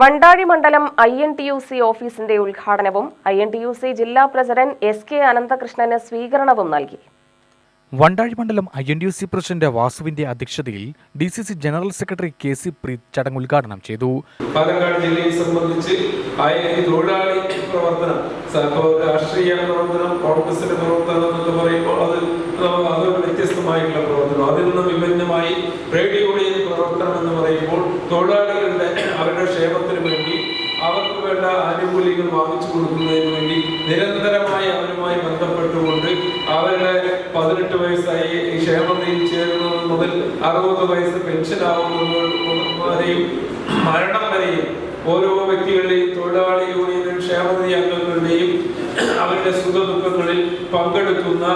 വണ്ടാഴി മണ്ഡലം I N T U C ഓഫീസിന്റെ ഉദ്ഘാടനവും I N T U C ജില്ലാ പ്രസിഡന്റ് എസ് കെ അനന്തകൃഷ്ണന് സ്വീകരണവും നൽകി. വണ്ടാഴി മണ്ഡലം I N D C president വാസുവിന്റെ അധ്യക്ഷതയിൽ D C C general secretary K C Preeth ചടങ്ങ് ഉദ്ഘാടനം ചെയ്തു. പാലക്കാട് ജില്ലയെ സംബന്ധിച്ച് തൊഴിലാളി പ്രവർത്തനം രാഷ്ട്രീയ പ്രവർത്തനം കോൺഗ്രസിന്റെ പ്രവർത്തനം എന്നൊക്കെ പറയുമ്പോൾ അത് അതൊരു വ്യത്യസ്തമായിട്ടുള്ള പ്രവർത്തനം. അതിൽ നിന്ന് വിഭിന്നമായി യൂണിയൻ പ്രവർത്തനം എന്ന് പറയുമ്പോൾ തൊഴിലാളികളുടെ അവരുടെ ക്ഷേമത്തിന് വേണ്ടി അവർക്ക് വേണ്ട ആനുകൂല്യങ്ങൾ വാങ്ങിച്ചു കൊടുക്കുന്നതിന് വേണ്ടി നിരന്തരമായി അവരുമായി ബന്ധപ്പെട്ടുകൊണ്ട് അവരുടെ പതിനെട്ട് വയസ്സായി ഈ ക്ഷേമനിധിയിൽ ചേരുന്നത് മുതൽ അറുപത് വയസ്സ് പെൻഷൻ ആവുന്നത് മരണം വരെയും ഓരോ വ്യക്തികളുടെയും തൊഴിലാളി യൂണിയനും ക്ഷേമനിധി അംഗങ്ങളുടെയും അവരുടെ സുഖദുഃഖങ്ങളിൽ പങ്കെടുക്കുന്ന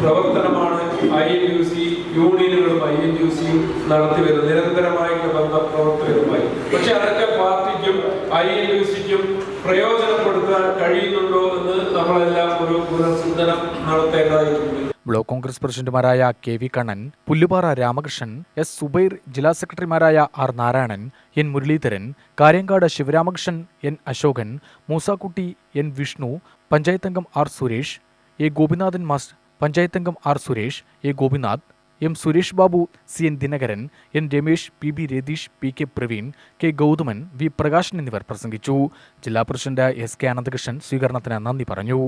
പ്രവർത്തനമാണ് ഐ എൻ യു സി യൂണിയനുകളും ഐ എൻ യു സിയും നടത്തി വരുന്നത് നിരന്തരമായിട്ടുള്ള ബന്ധ പ്രവർത്തകരുമായി. പക്ഷെ അതൊക്കെ പാർട്ടിക്കും ഐ എൻ യു സിക്കും പ്രയോജനപ്പെടുത്താൻ കഴിയുന്നുണ്ടോ എന്ന് നമ്മളെല്ലാം ഒരു പുനർചിന്തനം നടത്തേണ്ടതായിട്ടുണ്ട്. ബ്ലോക്ക് കോൺഗ്രസ് പ്രസിഡന്റുമാരായ K V Kannan Pullupara Ramakrishnan S Subair ജില്ലാ സെക്രട്ടറിമാരായ R Narayanan N Muraleedharan Karyankad Sivaramakrishnan N Asokan Moosakutty N Vishnu പഞ്ചായത്തംഗം R Suresh A Gopinathan master പഞ്ചായത്തംഗം R Suresh A Gopinath M Suresh Babu C N Dinakaran N Ramesh P B Ratheesh P K Praveen K Gauthaman V Prakashan എന്നിവർ പ്രസംഗിച്ചു. ജില്ലാ president S K Ananthakrishnan സ്വീകരണത്തിന് നന്ദി പറഞ്ഞു.